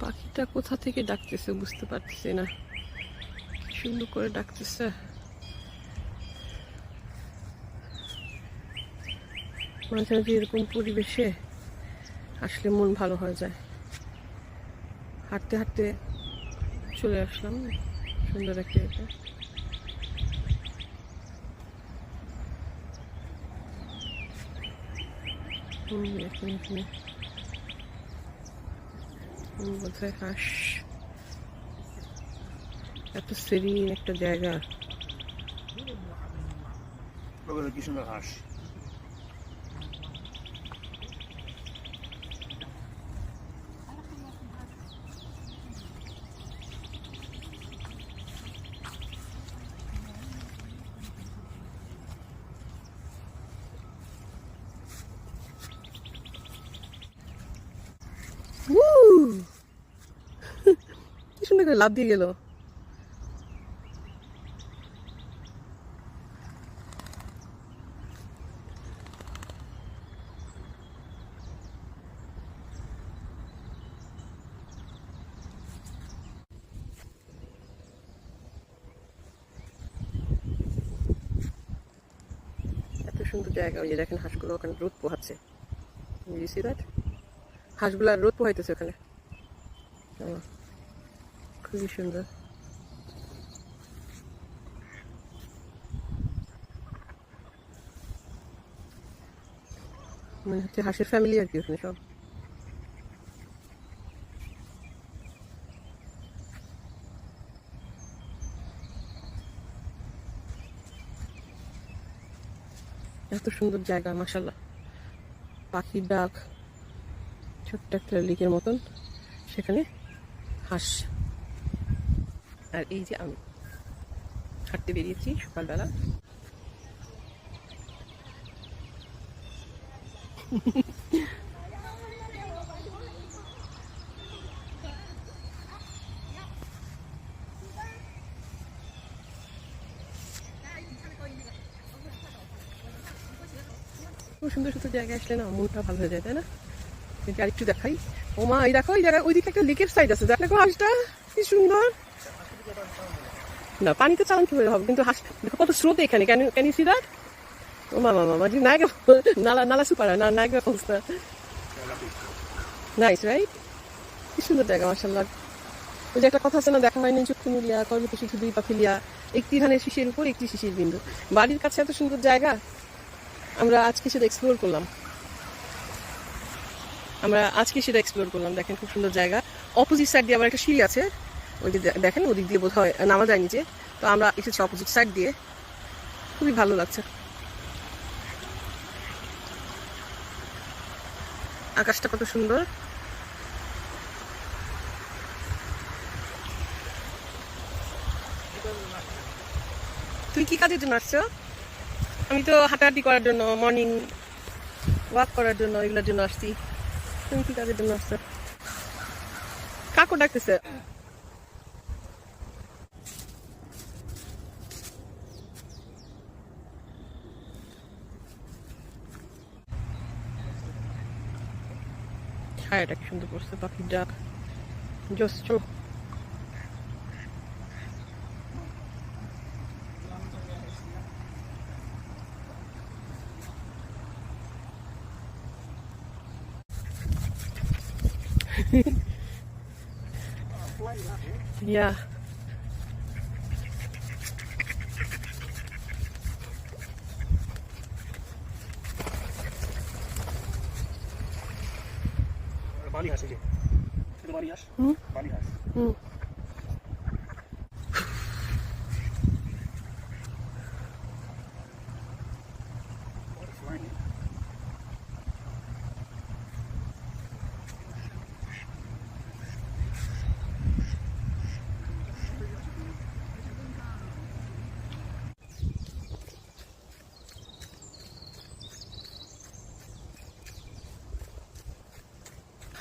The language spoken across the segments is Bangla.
পাখিটা কোথা থেকে ডাকতেছে বুঝতে পারতেছি না। সুন্দর করে ডাকতেছে। মাঝে মাঝে এরকম পরিবেশে আসলে মন ভালো হয়ে যায়। হাঁটতে হাঁটতে চলে আসলাম সুন্দর একটা এটা এখানে এখানে। বোধহয় হাঁস। এত সেরিন একটা জায়গা। কি সুন্দর হাঁস? কি লাভ দিয়ে গেল। সুন্দর জায়গা, ওই হাঁসগুলো ওখানে রোদ পোহাচ্ছে। See that? হাঁসগুলা রোদ পোহাইতেছে ওখানে। খুবই সুন্দর মনে হচ্ছে হাঁসের ফ্যামিলি আর কি ওখানে সব এত সুন্দর জায়গা মাসাল্লাহ পাখির ডাক ছোট্ট একটা লিকের মতন সেখানে হাঁস আর এই যে আমি হাঁটতে বেরিয়েছি সকালবেলা। খুব সুন্দর সুন্দর জায়গায় আসলে না মনটা ভালো হয়ে যায়, তাই না? কিন্তু আরেকটু দেখাই। ও মা এই দেখো, এই জায়গায় ওইদিকে একটা লেকের সাইড আছে। দেখো হাঁসটা কি সুন্দর। না, পানিতে চালান কি হবে? কিন্তু হাঁস দেখো কত স্রোত এখানে। ক্যান ইউ সি দ্যাট ও মামা মামা জি নায়গা নালা নালা সুপার, না নায়গা ফলস না নাইস রাইট কি সুন্দর জায়গা মার্শাল্লাহ ওই যে একটা কথা আছে না, দেখা হয়নি চক্ষু মিলিয়া কর্মপশি দুই পাখি লিয়া একটি ধানের শিশির উপর, একটি শিশির বিন্দু। বাড়ির কাছে এত সুন্দর জায়গা, আমরা আজকে সেটা এক্সপ্লোর করলাম। আমরা আজকে সেটা এক্সপ্লোর করলাম, দেখেন খুব সুন্দর জায়গা। অপোজিট সাইড দিয়ে আবার একটা সিঁড়ি আছে। ওই যে দেখেন ওদিক দিয়ে বোধ হয় নামা যায় নিচে। তো আমরা এসেছি অপোজিট সাইড দিয়ে। খুবই ভালো লাগছে। আকাশটা কত সুন্দর। তুমি কি কাজের জন্য আসছো? আমি তো হাঁটাহাঁটি করার জন্য মর্নিং ওয়াক করার জন্য এগুলোর জন্য আসছি। তুমি কি কাজের জন্য আসছো? কাকু ডাকতেছে? ছায়াটা কি সুন্দর করছে পাখির ডাক জস চলো Yeah.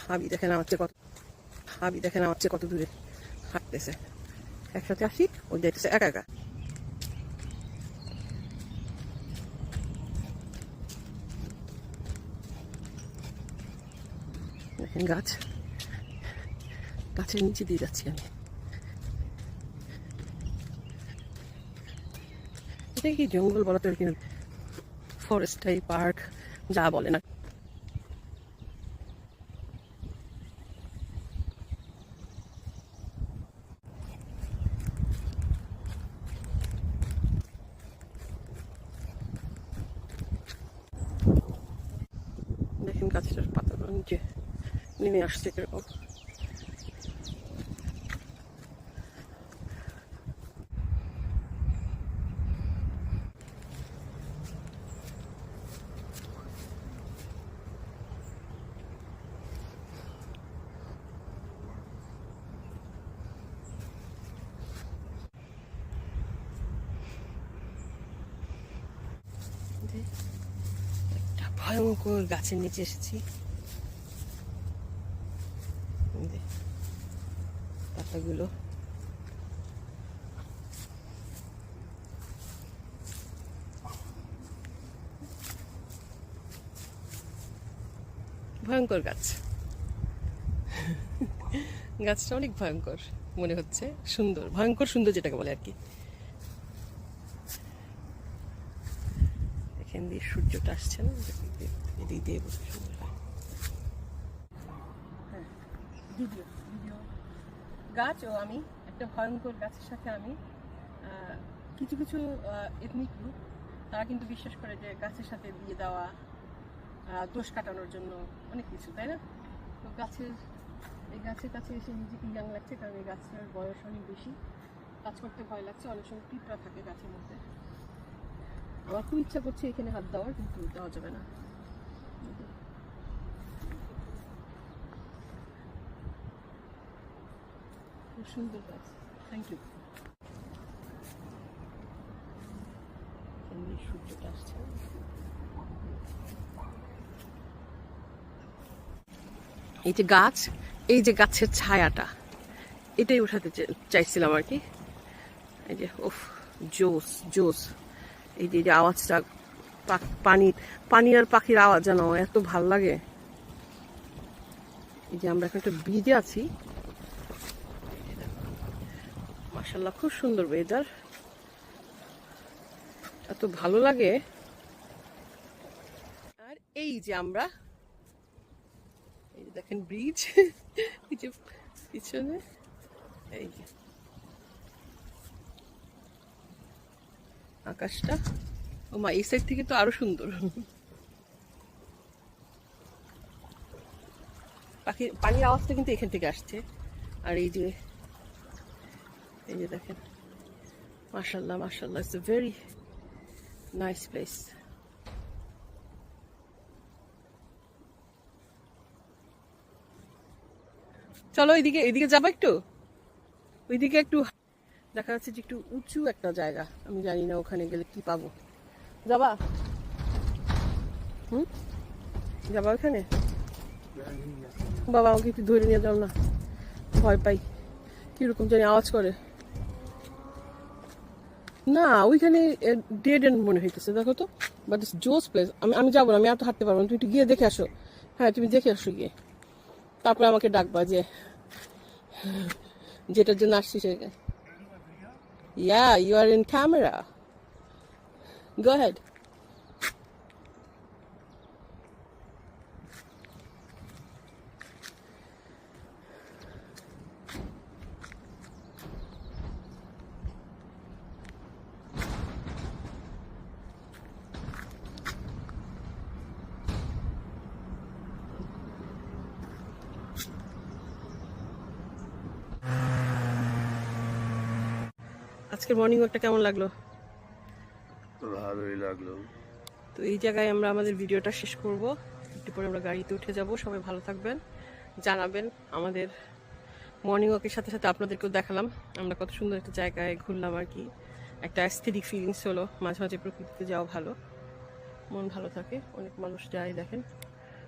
হাবি দেখেন আমার চেয়ে কত হাবি দেখেন আমার চেয়ে কত দূরে হাঁটতেছে। একসাথে আসি, ও যাইতেছে একা একা। দেখেন গাছ। গাছের নিচে দিয়ে যাচ্ছি আমি। এটা কি জঙ্গল বলা তো ফরেস্ট টাইপ পার্ক যা বলে না। দেখেন গাছটার পাতাগুলো নিচে নেমে আসছে কীরকম একটা ভয়ঙ্কর গাছের নিচে এসেছি। পাতাগুলো। ভয়ঙ্কর গাছ। গাছটা অনেক ভয়ঙ্কর মনে হচ্ছে, সুন্দর, ভয়ঙ্কর সুন্দর যেটাকে বলে আর কি। এখান দিয়ে সূর্যটা আসছে না এদিক দিয়ে- বসে সুন্দর হ্যাঁ, ভিডিও ভিডিও। গাছ ও আমি একটা ভয়ঙ্কর গাছের সাথে আমি কিছু কিছু এথনিক গ্রুপ তারা কিন্তু বিশ্বাস করে যে গাছের সাথে বিয়ে দেওয়া দোষ কাটানোর জন্য অনেক কিছু তাই না? তো গাছের এই গাছের কাছে এসে নিজেকে ইয়াং লাগছে কারণ এই গাছের বয়স অনেক বেশি। কাজ করতে ভয় লাগছে অনেক সময় পিঁপড়া থাকে গাছের মধ্যে। আমার খুব ইচ্ছা করছে এখানে হাত দেওয়ার কিন্তু দেওয়া যাবে না। সুন্দর গাছ থ্যাংক ইউ সূর্যটা আসছে। এই যে গাছ এই যে গাছের ছায়াটা এটাই উঠাতে চাইছিলাম আর কি। এই যে ওফ জোস জোস এই যে আওয়াজটা পা- পানি আর পাখির আওয়াজ জানো এত ভালো লাগে। এই যে আমরা এখন একটা ব্রিজে আছি। মাসাল্লাহ খুব সুন্দর ওয়েদার এত ভালো লাগে। আর এই যে আমরা, এই দেখেন ব্রিজ। পিছনে, এই যে। আকাশটা। ও মা, এই সাইড থেকে তো আরও সুন্দর। পাখি, পানির আওয়াজটা কিন্তু এখান থেকে আসছে। আর এই যে এই যে দেখেন মাশাল্লাহ মাশাল্লাহ it's a very nice place চলো এদিকে এদিকে যাব একটু? ওইদিকে একটু দেখা যাচ্ছে যে একটু উঁচু একটা জায়গা। আমি জানি না ওখানে গেলে কি পাবো। যাবা? হুম? যাবা ওখানে? বাবা আমাকে একটু ধরে নিয়ে যাও না। ভয় পাই। কীরকম জানি আওয়াজ করে। না, ওইখানে ডেড এন্ড মনে হইতেছে, দেখো তো। বাট ইস জোস প্লেস আমি আমি যাব না, আমি এত হাঁটতে পারব না। তুমি একটু গিয়ে দেখে আসো। হ্যাঁ তুমি দেখে আসো গিয়ে। তারপরে আমাকে ডাকবা যে, যেটার জন্য আসছি সেটা Yeah, you are in camera. Go ahead. আজকের মর্নিং ওয়াকটা কেমন লাগল? ভালোই লাগল। তো এই জায়গায় আমরা আমাদের ভিডিওটা শেষ করব। একটু পরে আমরা গাড়িতে উঠে যাব। সবাই ভালো থাকবেন জানাবেন আমাদের মর্নিং ওয়াকের সাথে সাথে আপনাদেরকেও দেখালাম। আমরা কত সুন্দর একটা জায়গায় ঘুরলাম আর কি। একটা অ্যাস্থেটিক ফিলিংস হলো মাঝে মাঝে প্রকৃতিতে যাওয়া ভালো। মন ভালো থাকে অনেক মানুষ যায় দেখেন।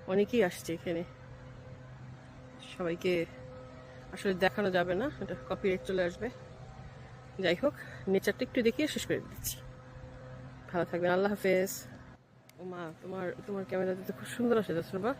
অনেকেই আসছে এখানে। সবাইকে আসলে দেখানো যাবে না এটা কপিরাইট চলে আসবে। যাই হোক, নেচারটা একটু দেখিয়ে শেষ করে দিচ্ছি। ভালো থাকবেন, আল্লাহ হাফেজ। ও মা তোমার তোমার ক্যামেরাতে তো খুব সুন্দর আসে দশরবা